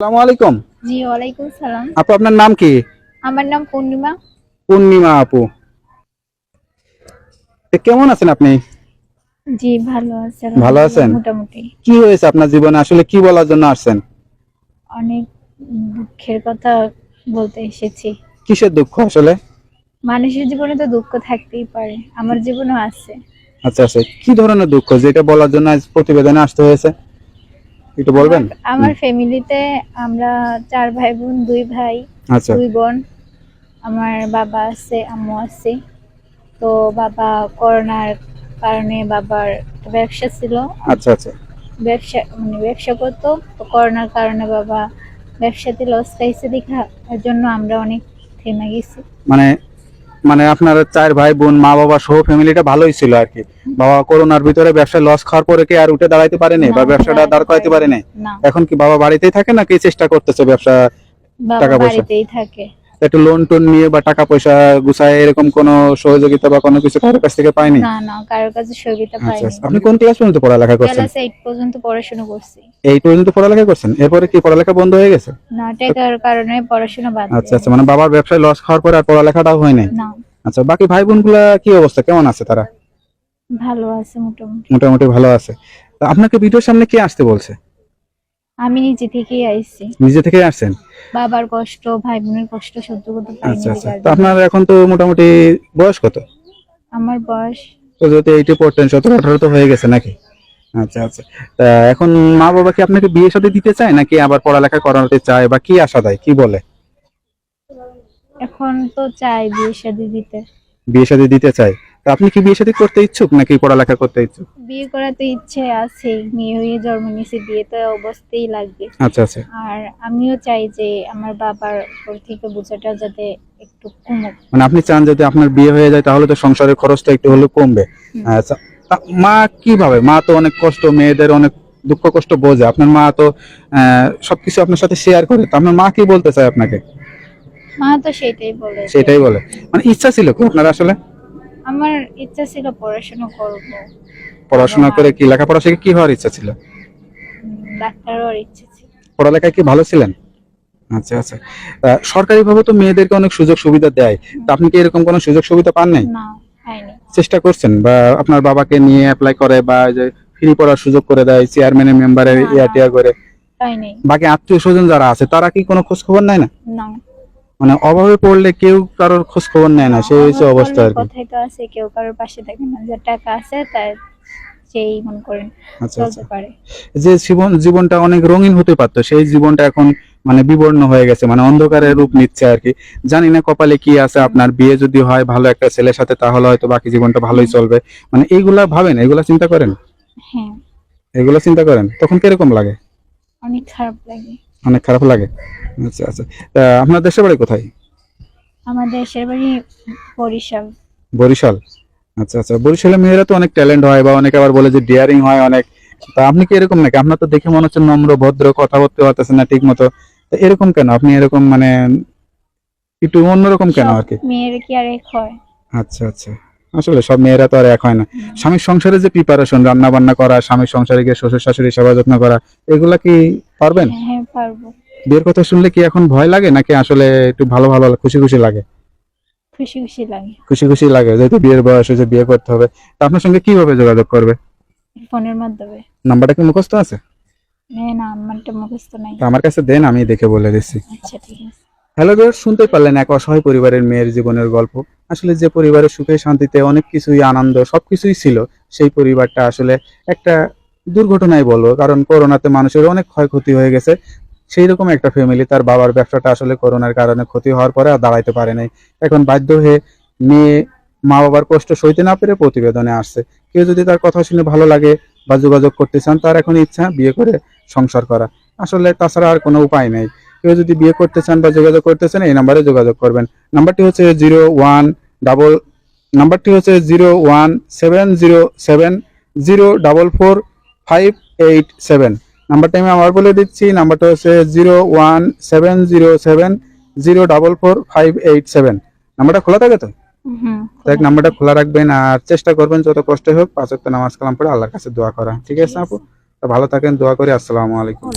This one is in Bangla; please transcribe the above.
আসসালামু আলাইকুম। জি ওয়ালাইকুম সালাম। আপু আপনার নাম কি? আমার নাম পূর্ণিমা। পূর্ণিমা আপু। কেমন আছেন আপনি? জি ভালো আছে ভালো আছেন? মোটামুটি। কি হয়েছে আপনার জীবনে? আসলে কি বলার জন্য আসছেন? অনেক দুঃখের কথা বলতে এসেছি। কিসের দুঃখ আসলে? মানুষের জীবনে তো দুঃখ থাকতেই পারে আমার জীবনেও আছে। আচ্ছা আচ্ছা কি ধরনের দুঃখ? যেটা বলার জন্য আজ প্রতিবেদনে আসতে হয়েছে। একটু বলবেন? আমার- ফ্যামিলিতে আমরা চার ভাই বোন দুই ভাই আচ্ছা। দুই বোন। আমার বাবা আছে আম্মু আছে। তো বাবা করোনার কারণে বাবার ব্যবসা ছিল। আচ্ছা আচ্ছা। ব্যবসা মানে ব্যবসা করতো। তো করোনার কারণে বাবা ব্যবসাতে লস খাইছে দেখা। এর জন্য আমরা অনেক থেমে গেছি। মানে মানে আপনার চার ভাই বোন মা বাবা সহ ফ্যামিলিটা ভালোই ছিল আর কি বাবা করোনার ভিতরে ব্যবসা লস খাওয়ার পরে কি আর উঠে দাঁড়াইতে পারেনি বা ব্যবসাটা দাঁড় করাইতে পারেনি। পারেনি এখন কি বাবা বাড়িতেই থাকে নাকি চেষ্টা করতেছে ব্যবসা টাকা পয়সা? বাড়িতেই থাকে একটু লোন টোন নিয়ে বা টাকা পয়সা গুছায় এরকম কোনো সহযোগিতা বা কোনো কিছু কারোর কাছ থেকে পাইনি? না না কারোর কাছে সহযোগিতা আচ্ছা পাইনি। আচ্ছা। আপনি কোন ক্লাস পর্যন্ত পড়ালেখা করছেন? ক্লাস এইট পর্যন্ত পড়াশোনা করছি। এই পর্যন্ত পড়ালেখা করছেন? এরপরে কি পড়ালেখা বন্ধ হয়ে গেছে? না টাকার কারণে পড়াশোনা বাদ আচ্ছা আচ্ছা মানে বাবার ব্যবসায় লস খাওয়ার পরে আর পড়ালেখাটাও হয় নাই? না। আচ্ছা বাকি ভাই বোনগুলা কি অবস্থা? কেমন আছে তারা? ভালো আছে মোটামুটি। মোটামুটি ভালো আছে। তা আপনাকে ভিডিওর সামনে কে আসতে বলছে? আমি নিজে থেকেই আইছি। নিজে থেকে আসছেন? বাবার কষ্ট ভাই বোনের কষ্ট সহ্য করতে পারিনি। আচ্ছা আচ্ছা। তো আপনার এখন তো মোটামুটি বয়স কত? আমার বয়স তো যদি এইটি পড়তেন সতেরো আঠারো তো হয়ে গেছে নাকি? আচ্ছা আচ্ছা। তা এখন মা বাবা কি আপনাকে বিয়ে সাথে দিতে চায় নাকি আবার পড়ালেখা করাতে চায় বা কি আশা দেয়? কি বলে? এখন তো চাই বিয়ে শাদী দিতে। বিয়ে সাথে দিতে চায়? তা আপনি কি বিয়ে সাথে করতে ইচ্ছুক নাকি পড়ালেখা করতে ইচ্ছুক? বিয়ে করাতে ইচ্ছে আছে মেয়ে হয়ে জন্ম নিয়েছি বিয়ে তো অবস্থায় লাগবে। আচ্ছা আচ্ছা। আর আমিও চাই যে আমার বাবার উপর থেকে বোঝাটা যাতে একটু কমুক। মানে আপনি চান যদি আপনার বিয়ে হয়ে যায় তাহলে তো সংসারের খরচটা একটু হলেও কমবে। আচ্ছা মা কীভাবে? মা তো অনেক কষ্ট মেয়েদের অনেক দুঃখ কষ্ট বোঝে। আপনার মা তো সবকিছু আপনার সাথে শেয়ার করে। তো আপনার মা কি বলতে চায় আপনাকে? মা তো সেটাই বলে। সেটাই বলে। মানে ইচ্ছা ছিল কি আপনার আসলে? আমার ইচ্ছা ছিল পড়াশোনা করব। পড়াশোনা করে কি লেখাপড়া শিখে কি হওয়ার ইচ্ছা ছিল? ডাক্তার হওয়ার ইচ্ছে ছিল। পড়ালেখায় কি ভালো ছিলেন? আচ্ছা আচ্ছা। সরকারি ভাবে তো মেয়েদেরকে অনেক সুযোগ সুবিধা দেয়। তা আপনি কি এরকম কোনো সুযোগ সুবিধা পান নাই? না হয়নি। চেষ্টা করছেন বা আপনার বাবাকে নিয়ে অ্যাপ্লাই করে বা যে ফ্রি পড়ার সুযোগ করে দেয় চেয়ারম্যানের মেম্বারের ইয়া টিয়া করে? হয়নি। বাকি আত্মীয় স্বজন যারা আছে তারা কি কোনো খোঁজ খবর নেয় না? না। মানে অভাবে পড়লে কেউ কারোর খোঁজ খবর নেয় না সেই হচ্ছে অবস্থা আর কি। আছে কেউ কারোর পাশে থাকে না যার টাকা আছে তার সেই মনে করেন আচ্ছা আচ্ছা। চলতে পারে। যে জীবন জীবনটা অনেক রঙিন হতে পারতো সেই জীবনটা এখন মানে বিবর্ণ হয়ে গেছে মানে অন্ধকারের রূপ নিচ্ছে আর কি। জানি না কপালে কি আছে আপনার বিয়ে যদি হয় ভালো একটা ছেলের সাথে তাহলে হয়তো বাকি জীবনটা ভালোই চলবে। মানে এইগুলা ভাবেন এগুলা চিন্তা করেন? হ্যাঁ। এগুলা চিন্তা করেন তখন কীরকম লাগে? অনেক খারাপ লাগে। অনেক খারাপ লাগে? আচ্ছা আচ্ছা। আপনার দেশের বাড়ি কোথায়? আমার দেশের বাড়ি বরিশাল। বরিশাল? আচ্ছা আচ্ছা। বরিশালের মেয়েরা তো অনেক ট্যালেন্ট হয় বা অনেকে আবার বলে যে ডিয়ারিং হয় অনেক। তা আপনি কি এরকম নাকি? আপনার তো দেখে মনে হচ্ছে নম্র ভদ্র কথা বলতে পারতেছেন না ঠিক মতো এরকম কেন? আপনি এরকম মানে একটু অন্যরকম কেন আর কি? মেয়ের কি আর এক হয়? আচ্ছা আচ্ছা। আসলে সব মেয়েরা তো আর এক হয় না। স্বামীর সংসারে যে প্রিপারেশন রান্না বান্না করা স্বামীর সংসারে গিয়ে শ্বশুর শাশুড়ি সেবা যত্ন করা এগুলা কি পারবেন? হ্যাঁ, হ্যাঁ পারব। বিয়ের কথা শুনলে কি এখন ভয় লাগে নাকি আসলে একটু ভালো ভালো খুশি খুশি লাগে? খুশি খুশি লাগে। খুশি খুশি লাগে যেহেতু বিয়ের বয়স হয়েছে বিয়ে করতে হবে। তা আপনার সঙ্গে কীভাবে যোগাযোগ করবে? ফোনের মাধ্যমে। নাম্বারটা কি মুখস্থ আছে? হ্যাঁ না মুখস্থ নাই। আমার কাছে দেন আমি দেখে বলে দিচ্ছি। আচ্ছা ঠিক আছে। হ্যালো ভিউয়ার শুনতে পারলেন এক অসহায় পরিবারের মেয়ের জীবনের গল্প। আসলে যে পরিবারের সুখে শান্তিতে অনেক কিছুই আনন্দ, সবকিছুই ছিল, সেই পরিবারটা আসলে একটা দুর্ঘটনাই বলব, কারণ করোনাতে মানুষের অনেক ক্ষয়ক্ষতি হয়ে গেছে। সেই রকম একটা ফ্যামিলি তার বাবার ব্যবসাটা আসলে করোনার কারণে ক্ষতি হওয়ার পরে আর দাঁড়াইতে পারে নাই। এখন বাধ্য হয়ে মেয়ে মা বাবার কষ্ট সইতে না পেরে প্রতিবেদনে আসছে। কেউ যদি তার কথা শুনে ভালো লাগে বা যোগাযোগ করতে চান, তার এখন ইচ্ছা বিয়ে করে সংসার করা। আসলে তাছাড়া আর কোনো উপায় নেই। কেউ যদি বিয়ে করতে চান বা যোগাযোগ করতে চান এই নাম্বারে যোগাযোগ করবেন। নাম্বারটি হচ্ছে জিরো ওয়ান ডাবল নাম্বারটি হচ্ছে zero one seven zero seven zero double four five eight seven. নাম্বারটা আমি আবার বলে দিচ্ছি নাম্বারটা হচ্ছে zero one seven zero seven zero double four five eight seven. নাম্বারটা খোলা থাকে তো? দেখ নাম্বারটা খোলা রাখবেন আর চেষ্টা করবেন যত কষ্ট হোক পাঁচ নামাজ কালাম পড়ে আল্লাহর কাছে দোয়া করা। ঠিক আছে আপু? তো ভালো থাকেন দোয়া করি আসসালামু আলাইকুম।